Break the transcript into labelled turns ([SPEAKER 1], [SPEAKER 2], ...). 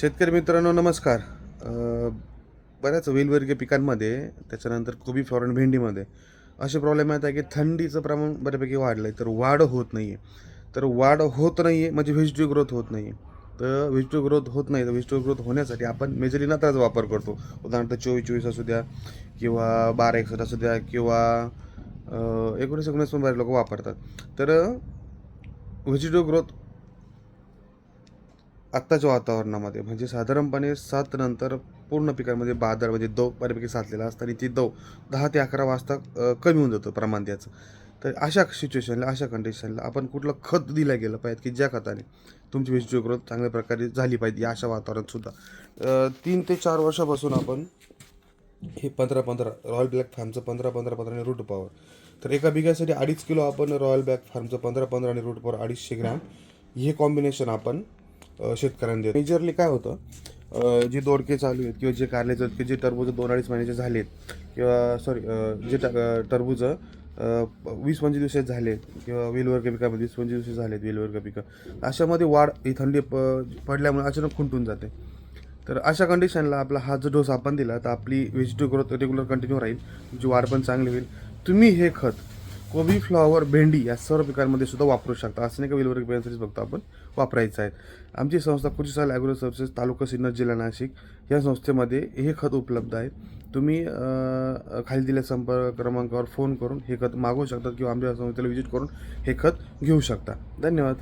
[SPEAKER 1] शेतकरी मित्रांनो नमस्कार. बऱ्याच वेलवर्गीय पिकांमध्ये त्याच्यानंतर कोबी फ्लॉरन भेंडीमध्ये असे प्रॉब्लेम येत आहे की थंडीचं प्रमाण बऱ्यापैकी वाढलं आहे तर वाढ होत नाही आहे तर वाढ होत नाही आहे म्हणजे व्हेजिटिव्ह ग्रोथ होत नाही आहे तर व्हेजिटिव्ह ग्रोथ होत नाही तर व्हेजिटिव्ह ग्रोथ होण्यासाठी आपण मेजरी नत्राचा वापर करतो. उदाहरणार्थ चोवीस चोवीस असू द्या किंवा बारा एकसष्ट असू द्या किंवा एकोणीस एकोणीस पण बरेच लोक वापरतात. तर व्हेजिटिव्ह ग्रोथ आत्ताच्या वातावरणामध्ये म्हणजे साधारणपणे सात नंतर पूर्ण पिकांमध्ये बाजार म्हणजे दव बऱ्यापैकी साचलेला असतं आणि ती दव दहा ते अकरा वाजता कमी होऊन जातं प्रमाण त्याचं. तर अशा सिच्युएशनला अशा कंडिशनला आपण कुठलं खत दिलं गेलं पाहिजे की ज्या खताने तुमची व्हेजिटिव्ह ग्रोथ चांगल्या प्रकारे झाली पाहिजे या अशा वातावरणातसुद्धा तीन ते चार वर्षापासून आपण हे पंधरा पंधरा रॉयल ब्लॅक फार्मचं पंधरा पंधरा पंधरा आणि रूट पॉवर तर एका बिघ्यासाठी अडीच किलो आपण रॉयल ब्लॅक फार्मचं पंधरा पंधरा आणि रूट पॉवर अडीचशे ग्रॅम हे कॉम्बिनेशन आपण शेतकऱ्यांना देतो. मेजरली काय होतं जी दोडके चालू आहेत किंवा जे कारल्याचे आहेत, की जे टरबूज दोन अडीच महिन्याचे झालेत किंवा सॉरी जे टरबूज वीस पंचवीस दिवसात झाले किंवा वेलवर्ग पिकामध्ये वीस पंचवीस दिवस झालेत वेलवर्ग पिकं अशामध्ये वाढ ही थंडी प पडल्यामुळे अचानक खुंटून जाते. तर अशा कंडिशनला आपला हा जो डोस आपण दिला तर आपली व्हेजिटेबल ग्रोथ रेग्युलर कंटिन्यू राहील तुमची वाढ पण चांगली होईल. तुम्ही हे खत कोबी फ्लॉवर भेंडी या सर्व पिकांमध्ये सुद्धा वापरू शकता. असं नाही का वेलवर्ग पिकांसाठीच फक्त आपण वापरायचं आहे. आमची संस्था कृषीसाल ॲग्रो सर्व्हिसेस तालुका सिन्नर जिल्हा नाशिक या संस्थेमध्ये हे खत उपलब्ध आहे. तुम्ही खाली दिल्या संपर्क क्रमांकावर फोन करून हे खत मागवू शकता किंवा आमच्या संस्थेला व्हिजिट करून हे खत घेऊ शकता. धन्यवाद.